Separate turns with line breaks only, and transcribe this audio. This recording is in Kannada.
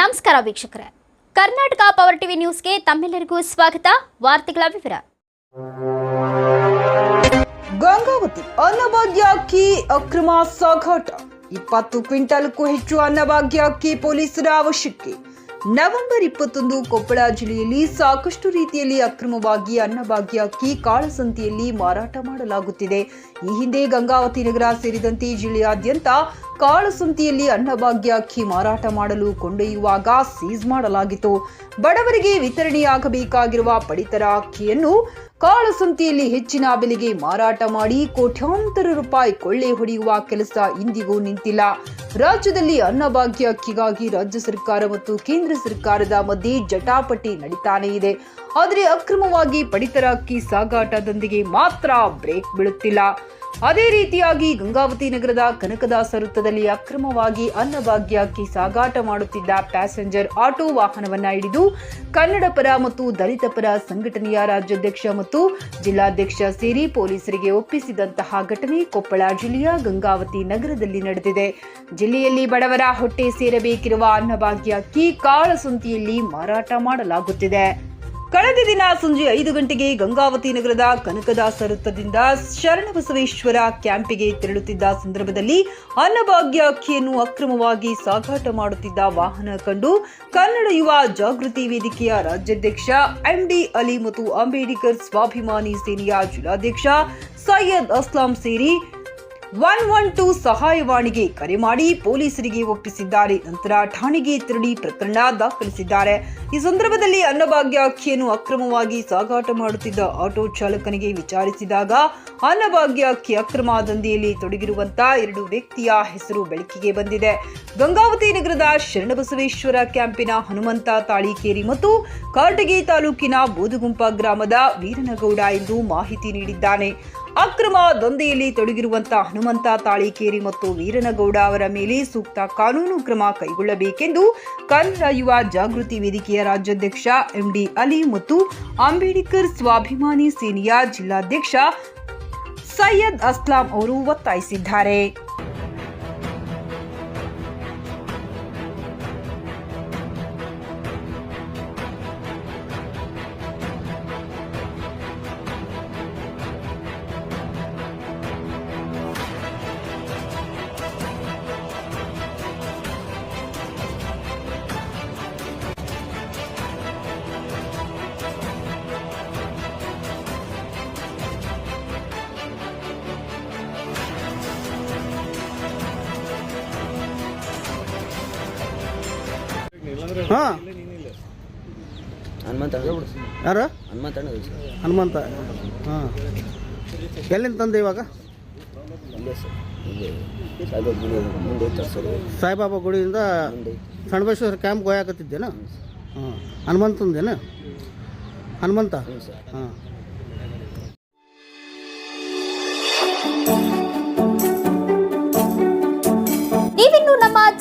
ನಮಸ್ಕಾರ ವೀಕ್ಷಕರೇ. ಕರ್ನಾಟಕ ಪವರ್ ಟಿವಿ ನ್ಯೂಸ್ಗೆ ತಮ್ಮೆಲ್ಲರಿಗೂ ಸ್ವಾಗತ. ವಾರ್ತೆಗಳ ವಿವರ.
ಗಂಗಾವತಿ ಅನ್ನಭಾಗ್ಯ ಅಕ್ಕಿ ಅಕ್ರಮ ಸಾಗಾಟ. ಇಪ್ಪತ್ತು ಕ್ವಿಂಟಲ್ಗೂ ಹೆಚ್ಚು ಅನ್ನಭಾಗ್ಯ ಅಕ್ಕಿ ಪೊಲೀಸರ ಅವಶ್ಯಕ್ಕೆ. ನವೆಂಬರ್ ಇಪ್ಪತ್ತೊಂದು ಕೊಪ್ಪಳ ಜಿಲ್ಲೆಯಲ್ಲಿ ಸಾಕಷ್ಟು ರೀತಿಯಲ್ಲಿ ಅಕ್ರಮವಾಗಿ ಅನ್ನಭಾಗ್ಯ ಅಕ್ಕಿ ಕಾಳಸಂತೆಯಲ್ಲಿ ಮಾರಾಟ ಮಾಡಲಾಗುತ್ತಿದೆ. ಈ ಹಿಂದೆ ಗಂಗಾವತಿ ನಗರ ಸೇರಿದಂತೆ ಜಿಲ್ಲೆಯಾದ್ಯಂತ ಕಾಳಸಂತೆಯಲ್ಲಿ ಅನ್ನಭಾಗ್ಯ ಅಕ್ಕಿ ಮಾರಾಟ ಮಾಡಲು ಕೊಂಡೊಯ್ಯುವಾಗ ಸೀಸ್ ಮಾಡಲಾಗಿತ್ತು. ಬಡವರಿಗೆ ವಿತರಣೆಯಾಗಬೇಕಾಗಿರುವ ಪಡಿತರ ಅಕ್ಕಿಯನ್ನು ಕಾಳಸಂತಿಯಲ್ಲಿ ಹೆಚ್ಚಿನ ಬೆಲೆಗೆ ಮಾರಾಟ ಮಾಡಿ ಕೋಟ್ಯಾಂತರ ರೂಪಾಯಿ ಕೊಳ್ಳೆ ಹೊಡೆಯುವ ಕೆಲಸ ಇಂದಿಗೂ ನಿಂತಿಲ್ಲ. ರಾಜ್ಯದಲ್ಲಿ ಅನ್ನಭಾಗ್ಯ ಅಕ್ಕಿಗಾಗಿ ರಾಜ್ಯ ಸರ್ಕಾರ ಮತ್ತು ಕೇಂದ್ರ ಸರ್ಕಾರದ ಮಧ್ಯೆ ಜಟಾಪಟಿ ನಡೀತಾನೆ ಇದೆ. ಆದರೆ ಅಕ್ರಮವಾಗಿ ಪಡಿತರ ಅಕ್ಕಿ ಸಾಗಾಟದೊಂದಿಗೆ ಮಾತ್ರ ಬ್ರೇಕ್ ಬೀಳುತ್ತಿಲ್ಲ. ಅದೇ ರೀತಿಯಾಗಿ ಗಂಗಾವತಿ ನಗರದ ಕನಕದಾಸ ವೃತ್ತದಲ್ಲಿ ಅಕ್ರಮವಾಗಿ ಅನ್ನಭಾಗ್ಯ ಅಕ್ಕಿ ಸಾಗಾಟ ಮಾಡುತ್ತಿದ್ದ ಪ್ಯಾಸೆಂಜರ್ ಆಟೋ ವಾಹನವನ್ನ ಹಿಡಿದು ಕನ್ನಡ ಪರ ಮತ್ತು ದಲಿತ ಪರ ಸಂಘಟನೆಯ ರಾಜ್ಯಾಧ್ಯಕ್ಷ ಮತ್ತು ಜಿಲ್ಲಾಧ್ಯಕ್ಷ ಸೇರಿ ಪೊಲೀಸರಿಗೆ ಒಪ್ಪಿಸಿದಂತಹ ಘಟನೆ ಕೊಪ್ಪಳ ಜಿಲ್ಲೆಯ ಗಂಗಾವತಿ ನಗರದಲ್ಲಿ ನಡೆದಿದೆ. ಜಿಲ್ಲೆಯಲ್ಲಿ ಬಡವರ ಹೊಟ್ಟೆ ಸೇರಬೇಕಿರುವ ಅನ್ನಭಾಗ್ಯ ಅಕ್ಕಿ ಕಾಳಸುಂತಿಯಲ್ಲಿ ಮಾರಾಟ ಮಾಡಲಾಗುತ್ತಿದೆ. ಕಳೆದ ದಿನ ಸಂಜೆ ಐದು ಗಂಟೆಗೆ ಗಂಗಾವತಿ ನಗರದ ಕನಕದಾಸ ವೃತ್ತದಿಂದ ಶರಣಬಸವೇಶ್ವರ ಕ್ಯಾಂಪಿಗೆ ತೆರಳುತ್ತಿದ್ದ ಸಂದರ್ಭದಲ್ಲಿ ಅನ್ನಭಾಗ್ಯ ಅಕ್ಕಿಯನ್ನು ಅಕ್ರಮವಾಗಿ ಸಾಗಾಟ ಮಾಡುತ್ತಿದ್ದ ವಾಹನ ಕಂಡು ಕನ್ನಡ ಯುವ ಜಾಗೃತಿ ವೇದಿಕೆಯ ರಾಜ್ಯಾಧ್ಯಕ್ಷ ಎಂಡಿ ಅಲಿ ಮತ್ತು ಅಂಬೇಡ್ಕರ್ ಸ್ವಾಭಿಮಾನಿ ಸೇನೆಯ ಜಿಲ್ಲಾಧ್ಯಕ್ಷ ಸೈಯದ್ ಅಸ್ಲಾಂ ಸೇರಿ ಒನ್ ಒನ್ ಟು ಸಹಾಯವಾಣಿಗೆ ಕರೆ ಮಾಡಿ ಪೊಲೀಸರಿಗೆ ಒಪ್ಪಿಸಿದ್ದಾರೆ. ನಂತರ ಠಾಣೆಗೆ ತೆರಳಿ ಪ್ರಕರಣ ದಾಖಲಿಸಿದ್ದಾರೆ. ಈ ಸಂದರ್ಭದಲ್ಲಿ ಅನ್ನಭಾಗ್ಯ ಅಕ್ಕಿಯನ್ನು ಅಕ್ರಮವಾಗಿ ಸಾಗಾಟ ಮಾಡುತ್ತಿದ್ದ ಆಟೋ ಚಾಲಕನಿಗೆ ವಿಚಾರಿಸಿದಾಗ, ಅನ್ನಭಾಗ್ಯ ಅಕ್ಕಿ ಅಕ್ರಮ ದಂಧೆಯಲ್ಲಿ ತೊಡಗಿರುವಂತ ಎರಡು ವ್ಯಕ್ತಿಯ ಹೆಸರು ಬೆಳಕಿಗೆ ಬಂದಿದೆ. ಗಂಗಾವತಿ ನಗರದ ಶರಣಬಸವೇಶ್ವರ ಕ್ಯಾಂಪಿನ ಹನುಮಂತ ತಾಳಿಕೇರಿ ಮತ್ತು ಕಾಟಗಿ ತಾಲೂಕಿನ ಬೋದುಗುಂಪ ಗ್ರಾಮದ ವೀರನಗೌಡ ಎಂದು ಮಾಹಿತಿ ನೀಡಿದ್ದಾನೆ. ಅಕ್ರಮ ದಂಧೆಯಲ್ಲಿ ತೊಡಗಿರುವಂತಹ ಹನುಮಂತ ತಾಳಿಕೇರಿ ಮತ್ತು ವೀರನಗೌಡ ಅವರ ಮೇಲೆ ಸೂಕ್ತ ಕಾನೂನು ಕ್ರಮ ಕೈಗೊಳ್ಳಬೇಕೆಂದು ಕನ್ನಡ ಯುವ ಜಾಗೃತಿ ವೇದಿಕೆಯ ರಾಜ್ಯಾಧ್ಯಕ್ಷ ಎಂಡಿ ಅಲಿ ಮತ್ತು ಅಂಬೇಡ್ಕರ್ ಸ್ವಾಭಿಮಾನಿ ಸೇನೆಯ ಜಿಲ್ಲಾಧ್ಯಕ್ಷ ಸೈಯದ್ ಅಸ್ಲಾಂ ಅವರು ಒತ್ತಾಯಿಸಿದ್ದಾರೆ.
ಹಾಂ.
ಹನುಮಂತ?
ಯಾರು?
ಹನುಮಂತ
ಹನುಮಂತ. ಹಾಂ. ಎಲ್ಲಿಂದ ತಂದೆ ಇವಾಗ?
ಸಾಯಿಬಾಬಾ
ಗುಡಿಯಿಂದ
ಮುಂದೆ
ಸಣ್ಣಬಸವೇಶ್ವರ ಕ್ಯಾಂಪ್ ಗೋಯಾಕತ್ತಿದ್ದೇನಾ ಹಾಂ. ಹನುಮಂತಂದೇನು? ಹನುಮಂತ? ಹಾಂ.